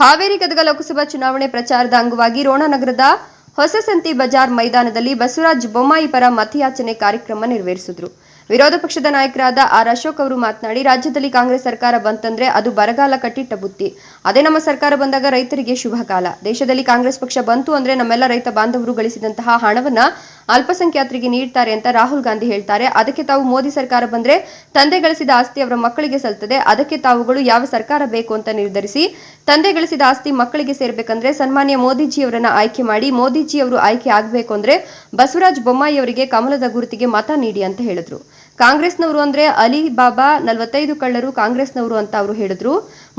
ಹಾವೇರಿ ಗದಗ ಲೋಕಸಭಾ ಚುನಾವಣೆ ಪ್ರಚಾರದ ಅಂಗವಾಗಿ ರೋಣನಗರದ ಹೊಸಸಂತಿ ಬಜಾರ್ ಮೈದಾನದಲ್ಲಿ ಬಸವರಾಜ್ ಬೊಮ್ಮಾಯಿ ಪರ ಮತಯಾಚನೆ ಕಾರ್ಯಕ್ರಮ ನೆರವೇರಿಸಿದ್ರು. ವಿರೋಧ ಪಕ್ಷದ ನಾಯಕರಾದ ಆರ್ ಅಶೋಕ್ ಅವರು ಮಾತನಾಡಿ, ರಾಜ್ಯದಲ್ಲಿ ಕಾಂಗ್ರೆಸ್ ಸರ್ಕಾರ ಬಂತಂದ್ರೆ ಅದು ಬರಗಾಲ ಕಟ್ಟಿಟ್ಟ ಬುತ್ತಿ. ಅದೇ ನಮ್ಮ ಸರ್ಕಾರ ಬಂದಾಗ ರೈತರಿಗೆ ಶುಭ ಕಾಲ. ದೇಶದಲ್ಲಿ ಕಾಂಗ್ರೆಸ್ ಪಕ್ಷ ಬಂತು ಅಂದ್ರೆ ನಮ್ಮೆಲ್ಲ ರೈತ ಬಾಂಧವರು ಗಳಿಸಿದಂತಹ ಹಣವನ್ನ ಅಲ್ಪಸಂಖ್ಯಾತರಿಗೆ ನೀಡ್ತಾರೆ ಅಂತ ರಾಹುಲ್ ಗಾಂಧಿ ಹೇಳ್ತಾರೆ. ಅದಕ್ಕೆ ತಾವು ಮೋದಿ ಸರ್ಕಾರ ಬಂದ್ರೆ ತಂದೆ ಗಳಿಸಿದ ಆಸ್ತಿ ಅವರ ಮಕ್ಕಳಿಗೆ ಸಲ್ತದೆ. ಅದಕ್ಕೆ ತಾವುಗಳು ಯಾವ ಸರ್ಕಾರ ಬೇಕು ಅಂತ ನಿರ್ಧರಿಸಿ ತಂದೆ ಗಳಿಸಿದ ಆಸ್ತಿ ಮಕ್ಕಳಿಗೆ ಸೇರ್ಬೇಕಂದ್ರೆ ಸನ್ಮಾನ್ಯ ಮೋದಿಜಿಯವರನ್ನ ಆಯ್ಕೆ ಮಾಡಿ ಮೋದಿಜಿ ಅವರು ಆಯ್ಕೆ ಆಗಬೇಕು ಅಂದ್ರೆ ಬಸವರಾಜ್ ಬೊಮ್ಮಾಯಿ ಅವರಿಗೆ ಕಮಲದ ಗುರುತಿಗೆ ಮತ ನೀಡಿ ಅಂತ ಹೇಳಿದ್ರು. ಕಾಂಗ್ರೆಸ್ನವರು ಅಂದ್ರೆ ಅಲಿ ಬಾಬಾ ನಲವತ್ತೈದು ಕಳ್ಳರು ಕಾಂಗ್ರೆಸ್ನವರು ಅಂತ ಅವರು ಹೇಳಿದ್ರು.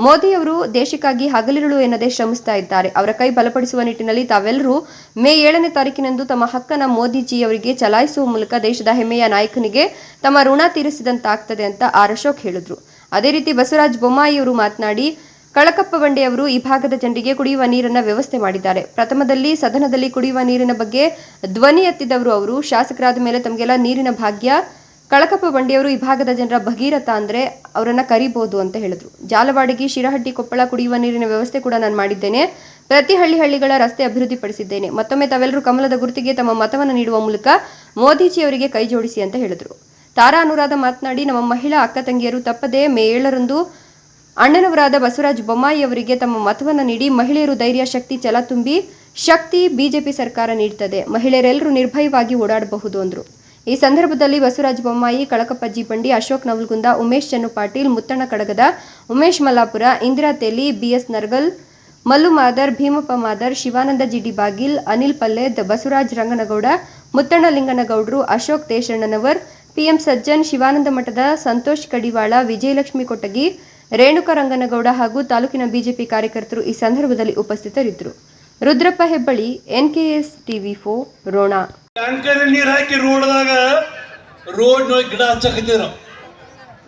ಮೋದಿ ಅವರು ದೇಶಕ್ಕಾಗಿ ಹಗಲಿರುಳು ಎನ್ನದೇ ಶ್ರಮಿಸ್ತಾ ಇದ್ದಾರೆ. ಅವರ ಕೈ ಬಲಪಡಿಸುವ ನಿಟ್ಟಿನಲ್ಲಿ ತಾವೆಲ್ಲರೂ ಮೇ ಏಳನೇ ತಾರೀಕಿನಂದು ತಮ್ಮ ಹಕ್ಕನ್ನ ಮೋದಿಜಿಯವರಿಗೆ ಚಲಾಯಿಸುವ ಮೂಲಕ ದೇಶದ ಹೆಮ್ಮೆಯ ನಾಯಕನಿಗೆ ತಮ್ಮ ಋಣ ತೀರಿಸಿದಂತಾಗ್ತದೆ ಅಂತ ಆರ್ ಅಶೋಕ್ ಹೇಳಿದ್ರು. ಅದೇ ರೀತಿ ಬಸವರಾಜ್ ಬೊಮ್ಮಾಯಿ ಅವರು ಮಾತನಾಡಿ, ಕಳಕಪ್ಪ ಬಂಡೆಯವರು ಈ ಭಾಗದ ಜನರಿಗೆ ಕುಡಿಯುವ ನೀರನ್ನ ವ್ಯವಸ್ಥೆ ಮಾಡಿದ್ದಾರೆ. ಪ್ರಥಮದಲ್ಲಿ ಸದನದಲ್ಲಿ ಕುಡಿಯುವ ನೀರಿನ ಬಗ್ಗೆ ಧ್ವನಿ ಎತ್ತಿದವರು ಅವರು. ಶಾಸಕರಾದ ಮೇಲೆ ತಮಗೆಲ್ಲ ನೀರಿನ ಭಾಗ್ಯ. ಕಳಕಪ್ಪ ಬಂಡಿಯವರು ಈ ಭಾಗದ ಜನರ ಭಗೀರಥ ಅಂದ್ರೆ ಅವರನ್ನ ಕರಿಬಹುದು ಅಂತ ಹೇಳಿದ್ರು. ಜಾಲವಾಡಿಗೆ ಶಿರಹಟ್ಟಿ ಕೊಪ್ಪಳ ಕುಡಿಯುವ ನೀರಿನ ವ್ಯವಸ್ಥೆ ಕೂಡ ನಾನು ಮಾಡಿದ್ದೇನೆ. ಪ್ರತಿ ಹಳ್ಳಿ ಹಳ್ಳಿಗಳ ರಸ್ತೆ ಅಭಿವೃದ್ಧಿಪಡಿಸಿದ್ದೇನೆ. ಮತ್ತೊಮ್ಮೆ ತಾವೆಲ್ಲರೂ ಕಮಲದ ಗುರುತಿಗೆ ತಮ್ಮ ಮತವನ್ನು ನೀಡುವ ಮೂಲಕ ಮೋದಿಜಿಯವರಿಗೆ ಕೈ ಜೋಡಿಸಿ ಅಂತ ಹೇಳಿದ್ರು. ತಾರಾ ಅನುರಾಧ ಮಾತನಾಡಿ, ನಮ್ಮ ಮಹಿಳಾ ಅಕ್ಕ ತಂಗಿಯರು ತಪ್ಪದೆ ಮೇ ಏಳರಂದು ಅಣ್ಣನವರಾದ ಬಸವರಾಜ ಬೊಮ್ಮಾಯಿ ಅವರಿಗೆ ತಮ್ಮ ಮತವನ್ನು ನೀಡಿ ಮಹಿಳೆಯರು ಧೈರ್ಯ, ಶಕ್ತಿ, ಛಲ ತುಂಬಿ ಶಕ್ತಿ ಬಿಜೆಪಿ ಸರ್ಕಾರ ನೀಡುತ್ತದೆ ಮಹಿಳೆಯರೆಲ್ಲರೂ ನಿರ್ಭಯವಾಗಿ ಓಡಾಡಬಹುದು ಅಂದ್ರು. ಈ ಸಂದರ್ಭದಲ್ಲಿ ಬಸವರಾಜ ಬೊಮ್ಮಾಯಿ ಕಳಕಪ್ಪಜ್ಜಿ ಬಂಡಿ ಅಶೋಕ್ ನವಲ್ಗುಂದ, ಉಮೇಶ್ ಚನ್ನು ಪಾಟೀಲ್, ಮುತ್ತಣ್ಣ ಕಡಗದ, ಉಮೇಶ್ ಮಲ್ಲಾಪುರ, ಇಂದಿರಾ ತೇಲಿ, ಬಿಎಸ್ ನರ್ಗಲ್, ಮಲ್ಲು ಮಾದರ್, ಭೀಮಪ್ಪ ಮಾದರ್, ಶಿವಾನಂದ ಜಿಡಿ ಬಾಗಿಲ್, ಅನಿಲ್ ಪಲ್ಲೇದ್ ಬಸವರಾಜ್ ರಂಗನಗೌಡ, ಮುತ್ತಣ್ಣ ಲಿಂಗನಗೌಡರು, ಅಶೋಕ್ ದೇಶಣ್ಣನವರ್ ಪಿಎಂ ಸಜ್ಜನ್, ಶಿವಾನಂದ ಮಠದ ಸಂತೋಷ್ ಕಡಿವಾಳ, ವಿಜಯಲಕ್ಷ್ಮಿ ಕೊಟ್ಟಗಿ, ರೇಣುಕ ರಂಗನಗೌಡ ಹಾಗೂ ತಾಲೂಕಿನ ಬಿಜೆಪಿ ಕಾರ್ಯಕರ್ತರು ಈ ಸಂದರ್ಭದಲ್ಲಿ ಉಪಸ್ಥಿತರಿದ್ದರು. ರುದ್ರಪ್ಪ ಹೆಬ್ಬಳ್ಳಿ ಎನ್ಕೆಎಸ್ ಟಿವಿ ಫೋ ರೋಣ. ಟ್ಯಾಂಕರ್ ನೀರು ಹಾಕಿ ರೋಡ್ದಾಗ ರೋಡ್ ನೋಡಿ ಗಿಡ ಹಚ್ಚಕತ್ತಿದ್ರು.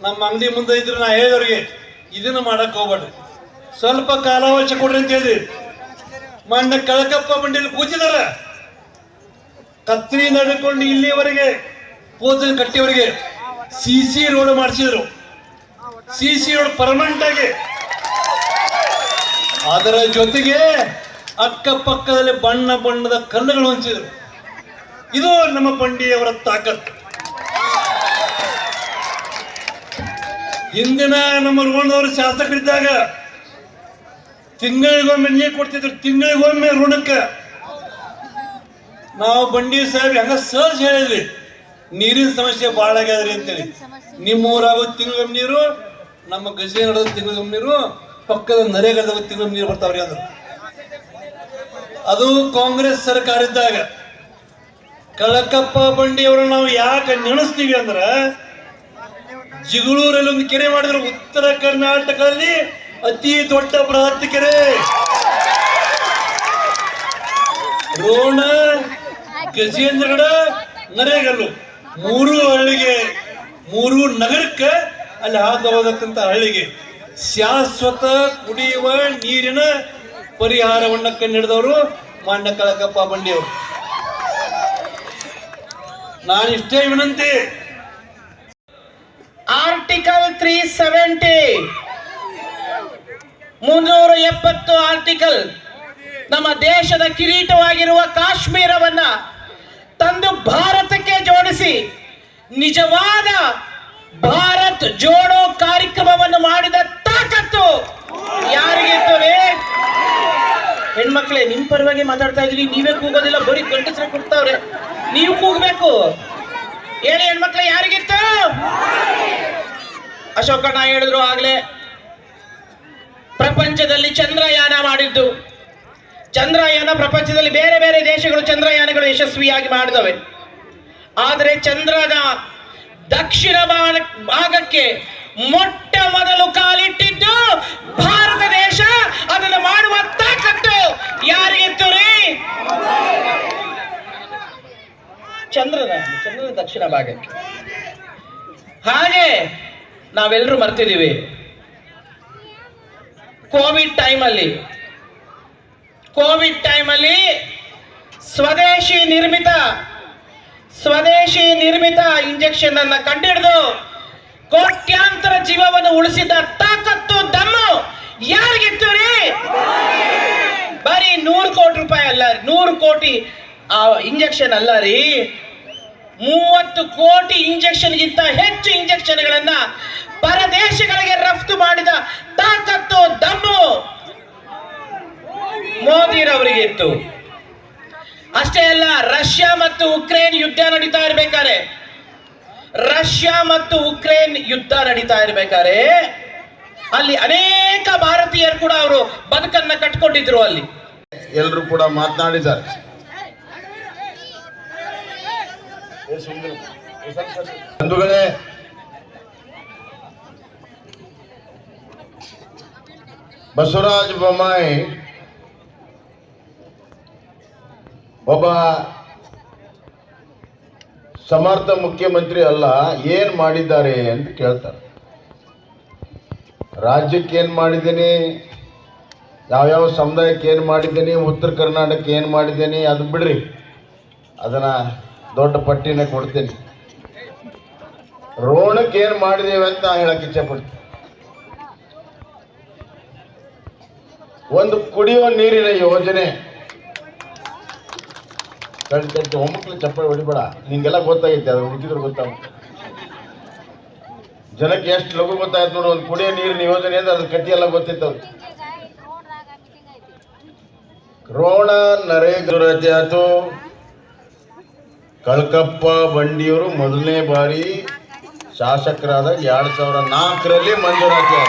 ನಮ್ಮ ಅಂಗಡಿ ಮುಂದೆ ಇದ್ರು ನಾ ಹೇಳಿದವ್ರಿಗೆ ಇದನ್ನ ಮಾಡಕ್ ಹೋಗ್ಬೇಡ್ರಿ. ಸ್ವಲ್ಪ ಕಾಲಾವಕಾಶ ಕೊಡ್ರಿ ಅಂತ ಹೇಳಿ ಮಣ್ಣ ಕಳಕಪ್ಪ ಮಂಡಿಯಲ್ಲಿ ಕೂತಿದಾರ. ಕತ್ರಿ ನಡ್ಕೊಂಡು ಇಲ್ಲಿವರೆಗೆ ಕೂದಲು ಕಟ್ಟಿಯವರಿಗೆ ಸಿ ಸಿ ರೋಡ್ ಮಾಡಿಸಿದ್ರು. ಸಿ ಸಿ ರೋಡ್ ಪರ್ಮನೆಂಟ್ ಆಗಿ. ಅದರ ಜೊತೆಗೆ ಅಕ್ಕಪಕ್ಕದಲ್ಲಿ ಬಣ್ಣ ಬಣ್ಣದ ಕಲ್ಲುಗಳು ಹಂಚಿದ್ರು. ಇದು ನಮ್ಮ ಬಂಡಿಯವರ ತಾಕತ್ತು ಹಿಂದಿನ ನಮ್ಮ ಋಣದವರು ಶಾಸಕರಿದ್ದಾಗ ತಿಂಗಳಿಗೊಮ್ಮೆ ನೀರು ಕೊಡ್ತಿದ್ರು, ತಿಂಗಳಿಗೊಮ್ಮೆ ಋಣಕ್ಕೆ. ನಾವು ಬಂಡಿ ಸಾಹೇಬ್ ಹಂಗ ಸಹಜ ಹೇಳಿದ್ವಿ ನೀರಿನ ಸಮಸ್ಯೆ ಭಾಳ ಆಗ್ಯಾದ್ರಿ ಅಂತೇಳಿ. ನಿಮ್ಮ ಊರಾಗೋ ತಿಂಗಳಿಗೊಮ್ಮೆ ನೀರು, ನಮ್ಮ ಗಜೇನಡದ ತಿಂಗಳಿಗೊಮ್ಮೆ ನೀರು, ಪಕ್ಕದ ನರೇಗಾದ ತಿಂಗಳಿಗೊಮ್ಮೆ ನೀರು ಬರ್ತಾವ್ರಿ ಅದು ಅದು ಕಾಂಗ್ರೆಸ್ ಸರ್ಕಾರ ಇದ್ದಾಗ ಕಳಕಪ್ಪ ಬಂಡಿಯವರು ನಾವು ಯಾಕೆ ನೆನೆಸ್ತೀವಿ ಅಂದ್ರ ಜಿಗಳೂರಲ್ಲಿ ಒಂದು ಕೆರೆ ಮಾಡಿದ್ರು ಉತ್ತರ ಕರ್ನಾಟಕದಲ್ಲಿ ಅತಿ ದೊಡ್ಡ ಬೃಹತ್ ಕೆರೆ. ರೋಣ, ಗಜೇಂದ್ರಗಡ, ನರೇಗಲ್ಲು. ಮೂರು ಹಳ್ಳಿಗೆ, ಮೂರು ನಗರಕ್ಕೆ ಅಲ್ಲಿ ಹಾದು ಹೋಗತಕ್ಕಂತ ಹಳ್ಳಿಗೆ ಶಾಶ್ವತ ಕುಡಿಯುವ ನೀರಿನ ಪರಿಹಾರವನ್ನ ಕಂಡಿಡಿದವರು ಮಾನ್ಯ ಕಳಕಪ್ಪ ಬಂಡಿಯವರು. ನಾನು ಇಷ್ಟೇ ವಿನಂತಿ. ಆರ್ಟಿಕಲ್ ತ್ರೀ ಸೆವೆಂಟಿ ಮುನ್ನೂರ ಎಪ್ಪತ್ತು ಆರ್ಟಿಕಲ್ ನಮ್ಮ ದೇಶದ ಕಿರೀಟವಾಗಿರುವ ಕಾಶ್ಮೀರವನ್ನ ತಂದು ಭಾರತಕ್ಕೆ ಜೋಡಿಸಿ ನಿಜವಾದ ಭಾರತ್ ಜೋಡೋ ಕಾರ್ಯಕ್ರಮವನ್ನು ಮಾಡಿದ ತಾಕತ್ತು ಯಾರಿಗಿರ್ತವೆ ಹೆಣ್ಮಕ್ಳೇ ನಿಮ್ಮ ಪರವಾಗಿ ಮಾತಾಡ್ತಾ ಇದ್ರಿ ನೀವೇ ಕೂಗೋದಿಲ್ಲ, ಬರೀ ಗಂಡಸ್ರೆ ಕೊಡ್ತಾವ್ರೆ ನೀವು ಕೂಗ್ಬೇಕು. ಹೇಳಿ ಹೆಣ್ಮಕ್ಳೆ, ಯಾರಿಗಿತ್ತು? ಅಶೋಕಣ್ಣ ಹೇಳಿದ್ರು ಆಗ್ಲೇ. ಪ್ರಪಂಚದಲ್ಲಿ ಚಂದ್ರಯಾನ ಮಾಡಿದ್ದು. ಚಂದ್ರಯಾನ ಪ್ರಪಂಚದಲ್ಲಿ ಬೇರೆ ಬೇರೆ ದೇಶಗಳು ಚಂದ್ರಯಾನಗಳು ಯಶಸ್ವಿಯಾಗಿ ಮಾಡಿದವೆ. ಆದರೆ ಚಂದ್ರದ ದಕ್ಷಿಣ ಭಾಗಕ್ಕೆ ಮೊಟ್ಟ ಮೊದಲು ಕಾಲಿಟ್ಟಿದ್ದು ಭಾರತ ದೇಶ. ಅದನ್ನು ಮಾಡುವ ತಾಕತ್ತು ಯಾರಿಗಿತ್ತು ರೀ ಚಂದ್ರನ ಚಂದ್ರನ ದಕ್ಷಿಣ ಭಾಗಕ್ಕೆ. ಹಾಗೆ ನಾವೆಲ್ಲರೂ ಮರ್ತಿದ್ದೀವಿ. ಕೋವಿಡ್ ಟೈಮಲ್ಲಿ. ಕೋವಿಡ್ ಟೈಮಲ್ಲಿ ಸ್ವದೇಶಿ ನಿರ್ಮಿತ ಸ್ವದೇಶಿ ನಿರ್ಮಿತ ಇಂಜೆಕ್ಷನ್ ಅನ್ನ ಕಂಡಿಡಿದು ಜೀವವನ್ನು ಉಳಿಸಿದ ತಾಕತ್ತು ದಮ್ಮು. ಯಾರಿಗಿತ್ತು ರೀ ಬರೀ ನೂರು ಕೋಟಿ ರೂಪಾಯಿ ಅಲ್ಲ ನೂರು ಕೋಟಿ ಇಂಜೆಕ್ಷನ್ ಅಲ್ಲ ರೀ. ಮೂವತ್ತು ಕೋಟಿ ಇಂಜೆಕ್ಷನ್ಗಿಂತ ಹೆಚ್ಚು ಇಂಜೆಕ್ಷನ್ಗಳನ್ನ ಪರದೇಶಗಳಿಗೆ ರಫ್ತು ಮಾಡಿದ ತಾಕತ್ತು ದಮ್ಮು. ಮೋದಿರವರಿಗಿತ್ತು ಅಷ್ಟೇ ಅಲ್ಲ, ರಷ್ಯಾ ಮತ್ತು ಉಕ್ರೇನ್ ಯುದ್ಧ ನಡೀತಾ ಇರ್ಬೇಕಾದ್ರೆ ರಷ್ಯಾ ಮತ್ತು ಉಕ್ರೇನ್ ಯುದ್ಧ ನಡೀತಾ ಇರ್ಬೇಕಾದ್ರೆ, ಅಲ್ಲಿ ಅನೇಕ ಭಾರತೀಯರು ಕೂಡ ಅವರು ಬದುಕನ್ನ ಕಟ್ಕೊಂಡಿದ್ರು ಅಲ್ಲಿ. ಎಲ್ಲರೂ ಕೂಡ ಮಾತನಾಡಿದ್ದಾರೆ. ಬಂಧುಗಳೇ, ಬಸವರಾಜ ಬೊಮ್ಮಾಯಿ ಒಬ್ಬ ಸಮರ್ಥ ಮುಖ್ಯಮಂತ್ರಿ ಅಲ್ಲ, ಏನು ಮಾಡಿದ್ದಾರೆ ಅಂತ ಕೇಳ್ತಾರೆ. ರಾಜ್ಯಕ್ಕೆ ಏನ್ ಮಾಡಿದ್ದೀನಿ? ಯಾವ್ಯಾವ ಸಮುದಾಯಕ್ಕೆ ಏನು ಮಾಡಿದ್ದೀನಿ? ಉತ್ತರ ಕರ್ನಾಟಕಕ್ಕೆ ಏನು ಮಾಡಿದ್ದೀನಿ? ಅದು ಬಿಡ್ರಿ. ಅದನ್ನು ದೊಡ್ಡ ಪಟ್ಟಿನ ಕೊಡ್ತೀನಿ. ರೋಣಕ್ಕೆ ಏನು ಮಾಡಿದ್ದೇವೆ ಅಂತ ನಾ ಹೇಳಕ್ಕೆ ಇಚ್ಛೆಪಡ್ತೀನಿ ಒಂದು ಕುಡಿಯುವ ನೀರಿನ ಯೋಜನೆ ಕಟ್ಟಿ ಒಮ್ಮಕ್ಳು ಚಪ್ಪಲಿ ಹೊಡಿಬೇಡ. ನಿಂಗೆಲ್ಲ ಗೊತ್ತಾಗೈತೆ, ಅದು ಹುಡುಕಿದ್ರು ಗೊತ್ತಾಗುತ್ತೆ ಜನಕ್ಕೆ ಎಷ್ಟು ಲಘು ಗೊತ್ತಾಯ್ತು ನೋಡು, ಒಂದು ಕುಡಿಯೋ ನೀರಿನ ಯೋಜನೆ ಅಂದ್ರೆ ಅದ್ರ ಕಟ್ಟಿ ಎಲ್ಲ ಗೊತ್ತಿತ್ತು. ರೋಣ ನರೇಂದ್ರ ಆಯ್ತು ಕಳ್ಕಪ್ಪ ಬಂಡಿಯವರು ಮೊದಲನೇ ಬಾರಿ ಶಾಸಕರಾದ ಎರಡು ಸಾವಿರ ನಾಲ್ಕರಲ್ಲಿ ಮಂಜೂರಾತಿ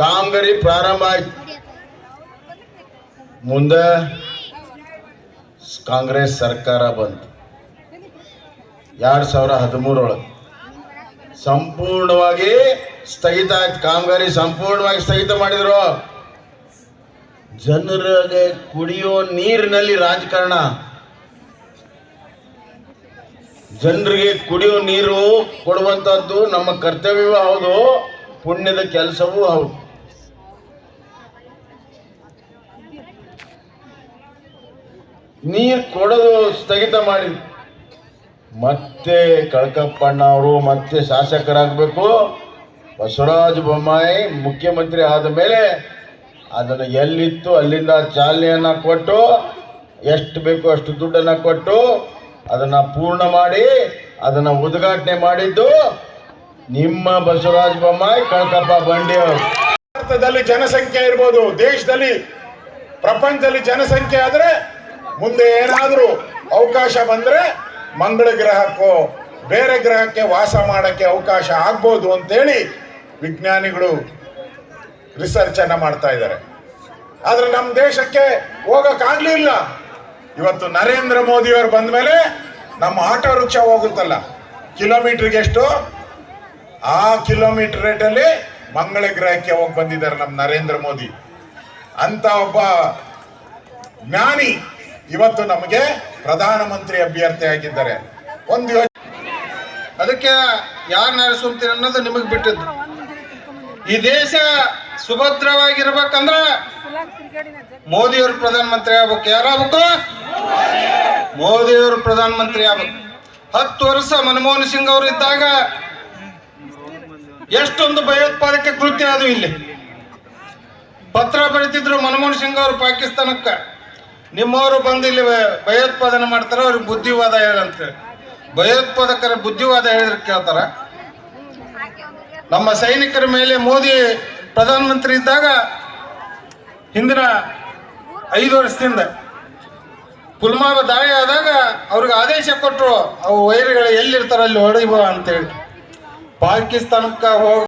ಕಾಮಗಾರಿ ಪ್ರಾರಂಭ ಆಯ್ತು. ಮುಂದೆ ಕಾಂಗ್ರೆಸ್ ಸರ್ಕಾರ ಬಂತು. ಎರಡು ಸಾವಿರ ಹದಿಮೂರೊಳಗೆ ಸಂಪೂರ್ಣವಾಗಿ ಸ್ಥಗಿತ ಆಯ್ತು. ಕಾಮಗಾರಿ ಸಂಪೂರ್ಣವಾಗಿ ಸ್ಥಗಿತ ಮಾಡಿದ್ರು. ಜನರಿಗೆ ಕುಡಿಯೋ ನೀರಿನಲ್ಲಿ ರಾಜಕಾರಣ. ಜನರಿಗೆ ಕುಡಿಯೋ ನೀರು ಕೊಡುವಂತದ್ದು ನಮ್ಮ ಕರ್ತವ್ಯವೂ. ಹೌದು, ಪುಣ್ಯದ ಕೆಲಸವೂ ಹೌದು. ನೀರು ಕೊಡೋದು ಸ್ಥಗಿತ ಮಾಡಿ. ಮತ್ತೆ ಕಳಕಪ್ಪಣ್ಣ ಅವರು, ಮತ್ತೆ ಶಾಸಕರಾಗಬೇಕು. ಬಸವರಾಜ ಬೊಮ್ಮಾಯಿ ಮುಖ್ಯಮಂತ್ರಿ ಆದ ಮೇಲೆ ಅದನ್ನು ಎಲ್ಲಿತ್ತು, ಅಲ್ಲಿಂದ ಚಾಲನೆಯನ್ನು ಕೊಟ್ಟು, ಎಷ್ಟು ಬೇಕೋ ಅಷ್ಟು ದುಡ್ಡನ್ನು ಕೊಟ್ಟು, ಅದನ್ನು ಪೂರ್ಣ ಮಾಡಿ, ಅದನ್ನು ಉದ್ಘಾಟನೆ ಮಾಡಿದ್ದು ನಿಮ್ಮ ಬಸವರಾಜ ಬೊಮ್ಮಾಯಿ, ಕಳಕಪ್ಪ ಬಂಡಿ ಅವರು. ಭಾರತದಲ್ಲಿ ಜನಸಂಖ್ಯೆ ಇರ್ಬೋದು, ದೇಶದಲ್ಲಿ ಪ್ರಪಂಚದಲ್ಲಿ ಜನಸಂಖ್ಯೆ ಆದ್ರೆ ಮುಂದೆ ಏನಾದರೂ ಅವಕಾಶ ಬಂದರೆ ಮಂಗಳ ಗ್ರಹಕ್ಕೋ, ಬೇರೆ ಗ್ರಹಕ್ಕೆ ವಾಸ ಮಾಡೋಕ್ಕೆ ಅವಕಾಶ ಆಗ್ಬೋದು ಅಂತೇಳಿ ವಿಜ್ಞಾನಿಗಳು ರಿಸರ್ಚನ್ನು ಮಾಡ್ತಾ ಇದ್ದಾರೆ. ಆದರೆ ನಮ್ಮ ದೇಶಕ್ಕೆ ಹೋಗೋಕ್ಕಾಗಲಿಲ್ಲ ಇವತ್ತು ನರೇಂದ್ರ ಮೋದಿಯವರು ಬಂದ ಮೇಲೆ ನಮ್ಮ ಆಟೋ ರಿಕ್ಷಾ ಹೋಗುತ್ತಲ್ಲ, ಕಿಲೋಮೀಟ್ರಿಗೆ ಎಷ್ಟು? ಆ ಕಿಲೋಮೀಟರ್ ರೇಟಲ್ಲಿ ಮಂಗಳ ಗ್ರಹಕ್ಕೆ ಹೋಗಿ ಬಂದಿದ್ದಾರೆ ನಮ್ಮ ನರೇಂದ್ರ ಮೋದಿ. ಅಂತ ಒಬ್ಬ ಜ್ಞಾನಿ ಇವತ್ತು ನಮಗೆ ಪ್ರಧಾನಮಂತ್ರಿ ಅಭ್ಯರ್ಥಿ ಆಗಿದ್ದಾರೆ. ಒಂದು ಯೋಚನೆ ಅದಕ್ಕೆ ಯಾರು ನಡೆಸುತ್ತೀರ ಅನ್ನೋದು ನಿಮಗೆ ಬಿಟ್ಟಿದ್ದು. ಈ ದೇಶ ಸುಭದ್ರವಾಗಿರ್ಬೇಕಂದ್ರ ಮೋದಿಯವರು ಪ್ರಧಾನಮಂತ್ರಿ ಆಗ್ಬೇಕು. ಯಾರಾಗಬೇಕು? ಮೋದಿಯವರು ಪ್ರಧಾನಮಂತ್ರಿ ಆಗ್ಬೇಕು. ಹತ್ತು ವರ್ಷ ಮನಮೋಹನ್ ಸಿಂಗ್ ಅವರು ಇದ್ದಾಗ ಎಷ್ಟೊಂದು ಭಯೋತ್ಪಾದಕ ಕೃತ್ಯ ಅದು ಇಲ್ಲಿ. ಪತ್ರ ಬರೀತಿದ್ರು ಮನಮೋಹನ್ ಸಿಂಗ್ ಅವರು ಪಾಕಿಸ್ತಾನಕ್ಕೆ. ನಿಮ್ಮವರು ಬಂದು ಇಲ್ಲಿ ಭಯೋತ್ಪಾದನೆ ಮಾಡ್ತಾರೆ ಅವ್ರಿಗೆ ಬುದ್ಧಿವಾದ ಹೇಳಂತೆ. ಭಯೋತ್ಪಾದಕರ ಬುದ್ಧಿವಾದ ಹೇಳಿದ್ರೆ ಕೇಳ್ತಾರ. ನಮ್ಮ ಸೈನಿಕರ ಮೇಲೆ ಮೋದಿ ಪ್ರಧಾನಮಂತ್ರಿ ಇದ್ದಾಗ ಹಿಂದಿನ ಐದು ವರ್ಷದಿಂದ ಪುಲ್ವಾಮ ದಾಳಿ ಆದಾಗ ಅವ್ರಿಗೆ ಆದೇಶ ಕೊಟ್ಟರು ಅವು ವೈರ್ಗಳು ಎಲ್ಲಿರ್ತಾರ ಅಲ್ಲಿ ಹೊಡಿಬೋ ಅಂತೇಳಿ. ಪಾಕಿಸ್ತಾನಕ್ಕೆ ಹೋಗಿ